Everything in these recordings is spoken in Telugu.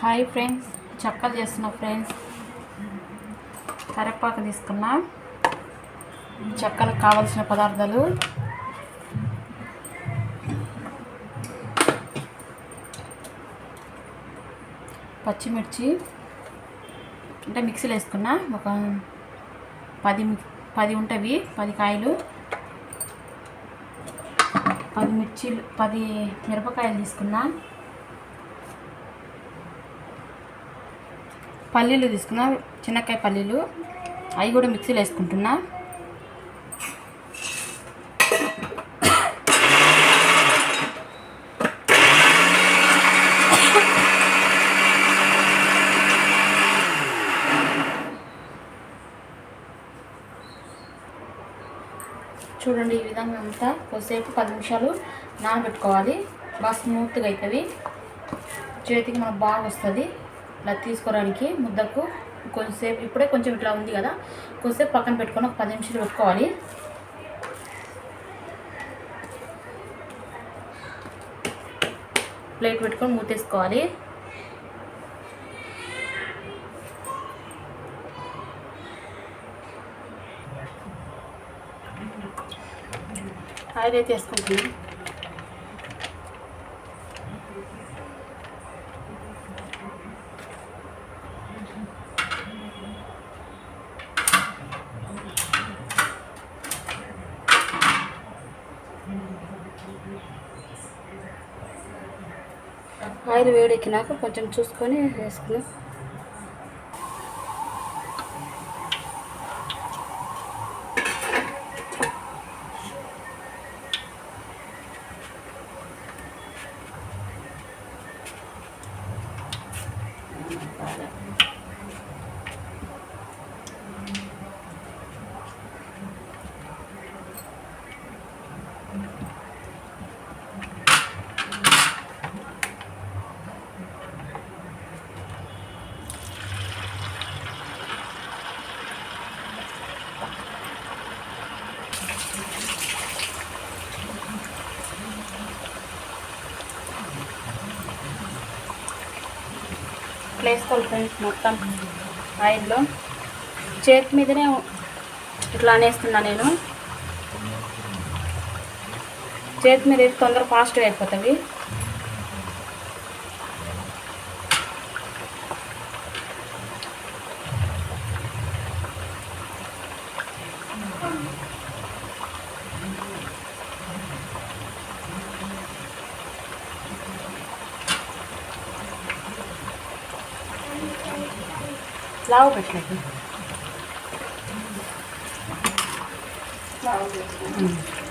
హాయ్ ఫ్రెండ్స్ చక్కలు చేస్తున్నా ఫ్రెండ్స్ కరివేపాకు తీసుకున్నా. చెక్కలకు కావలసిన పదార్థాలు. పచ్చిమిర్చి. అంటే మిక్సీలో వేసుకున్నా. ఒక పది పది ఉంటవి పది కాయలు. పది మిర్చీలు పది మిరపకాయలు తీసుకున్నా. పల్లీలు తీసుకున్నా చిన్నకాయ పల్లీలు. అవి కూడా మిక్సీలో వేసుకుంటున్నా. చూడండి ఈ విధంగా అంతా కొద్దిసేపు పది నిమిషాలు నానబెట్టుకోవాలి. బాగా స్మూత్గా అవుతుంది చేతికి మనకు బాగా వస్తుంది. ఇలా తీసుకోవడానికి ముద్దకు కొంచెంసేపు ఇప్పుడే కొంచెం ఇట్లా ఉంది కదా కొంచెంసేపు పక్కన పెట్టుకొని ఒక పది నిమిషాలు పెట్టుకోవాలి. ప్లేట్ పెట్టుకొని మూతేసుకోవాలి. ఆయిల్ అయితే వేసుకుంటున్నాం ఆయిల్ వేడెక్కినాక కొంచెం చూసుకొని వేసుకున్నాం. ఇట్లా వేసుకోవాలి ఫ్రెండ్స్ మొత్తం ఆయిల్లో చేతి మీదనే ఇట్లా అనేస్తున్నా నేను. చేతి మీద వేసి తొందర ఫాస్ట్గా అయిపోతుంది. 老辈吃的。老辈。嗯。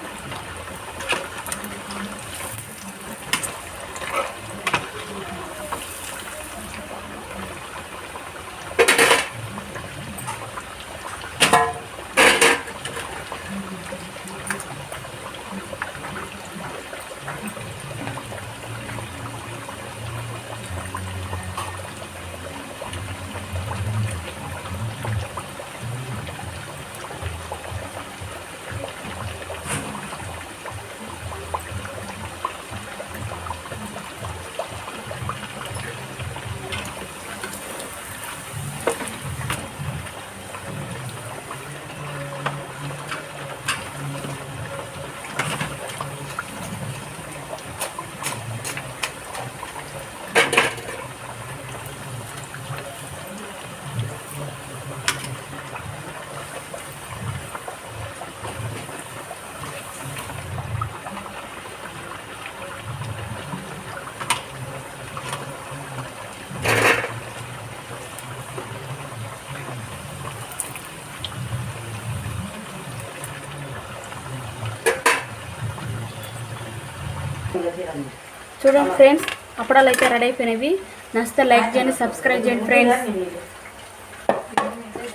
చూడండి ఫ్రెండ్స్ అప్పడాలు అయితే రెడీ అయిపోయినవి. నచ్చితే లైక్ చేయండి సబ్స్క్రైబ్ చేయండి ఫ్రెండ్స్.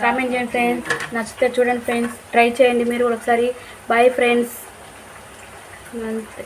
కామెంట్ చేయండి ఫ్రెండ్స్. నచ్చితే చూడండి ఫ్రెండ్స్. ట్రై చేయండి మీరు ఒకసారి. బాయ్ ఫ్రెండ్స్ అంతే